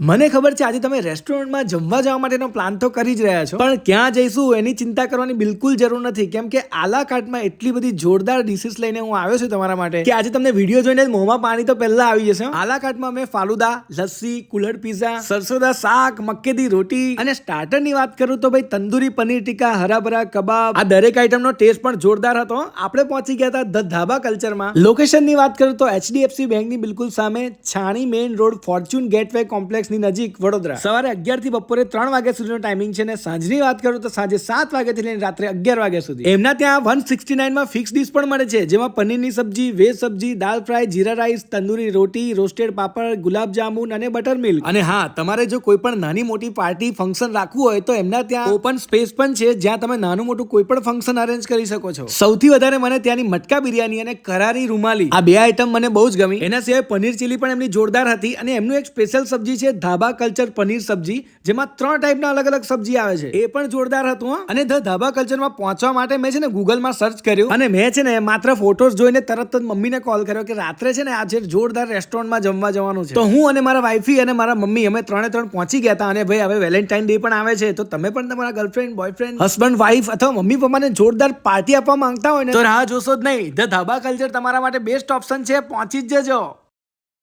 મને ખબર છે, આજે તમે રેસ્ટોરન્ટમાં જમવા જવા માટેનો પ્લાન તો કરી જ રહ્યા છો, પણ ક્યાં જઈશું એની ચિંતા કરવાની બિલકુલ જરૂર નથી. કેમ કે આલા કાર્ટમાં એટલી બધી જોરદાર ડિશિસ લઈને હું આવ્યો છું તમારા માટે કે આજે તમને વીડિયો જોઈને મોંમાં પાણી તો પહેલા આવી જશે. આલા કાર્ટમાં મેં ફાલુદા, લસ્સી, કુલર પીઝા સરસોદા શાક મક્કેદી રોટી અને સ્ટાર્ટરની વાત કરું તો ભાઈ તંદુરી પનીર ટીકા, હરાભરા, કબાબ. આ દરેક આઈટમનો ટેસ્ટ પણ જોરદાર હતો આપણે પહોંચી ગયા હતા ધ ધાબા કલ્ચરમાં લોકેશનની વાત કરું તો એચડીએફસી બેંકની બિલકુલ સામે Chhani main road Fortune Gateway કોમ્પ્લેક્સની નજીક વડોદરા. સવારે અગિયારથી બપોરે ત્રણ વાગ્યા સુધીનો ટાઈમિંગ છે અને સાંજની વાત કરું તો સાંજે સાત વાગ્યાથી લઈને રાત્રે અગિયાર વાગ્યા સુધી. એમના ત્યાં વન સિક્સટી નાઇનમાં ફિક્સ ડીશ પણ મળે છે જેમાં પનીરની સબ્જી વેજ સબ્જી દાલ ફ્રાય જીરા રાઈસ તંદૂરી રોટી રોસ્ટેડ પાપડ ગુલાબ જામુન અને બટર મિલ્ક અને હા તમારે જો કોઈ પણ નાની મોટી પાર્ટી ફંક્શન રાખવું હોય તો એમના ત્યાં ઓપન સ્પેસ પણ છે જ્યાં તમે નાનું મોટું કોઈ પણ ફંક્શન અરેન્જ કરી શકો છો. સૌથી વધારે મને ત્યાંની મટકા બિરયાની અને કરારી રૂમાલી. આ બે આઈટમ મને બહુ જ ગમી. એના સિવાય પનીર ચીલી પણ એમની જોરદાર હતી અને એમનું એક સ્પેશિયલ સબ્જી છે ધાબા કલ્ચર પનીર સબ્જી જેમાં ત્રણ ટાઈપના અલગ અલગ સબ્જી આવે છે. એ પણ જોરદાર હતું અને ધ ધાબા કલ્ચરમાં પહોંચવા માટે મેં છે ને ગૂગલમાં સર્ચ કર્યું. અને મેં છે ને માત્ર ફોટોઝ જોઈને તરત જ મમ્મીને કોલ કર્યો કે રાત્રે છે ને આજે જોરદાર રેસ્ટોરન્ટમાં જમવા જવાનું છે. તો હું અને મારા વાઈફી અને મારા મમ્મી અમે ત્રણે ત્રણ પહોંચી ગયા હતા અને ભાઈ હવે વેલેન્ટાઇન ડે પણ આવે છે. તો તમે પણ તમારા ગર્લફ્રેન્ડ બોયફ્રેન્ડ હસબન્ડ વાઈફ અથવા મમ્મી પપ્પાને જોરદાર પાર્ટી આપવા માંગતા હોય ને તો રાહ જોશો જ નહીં. ધ ધાબા કલ્ચર તમારા માટે બેસ્ટ ઓપ્શન છે. પહોંચી જ જજો.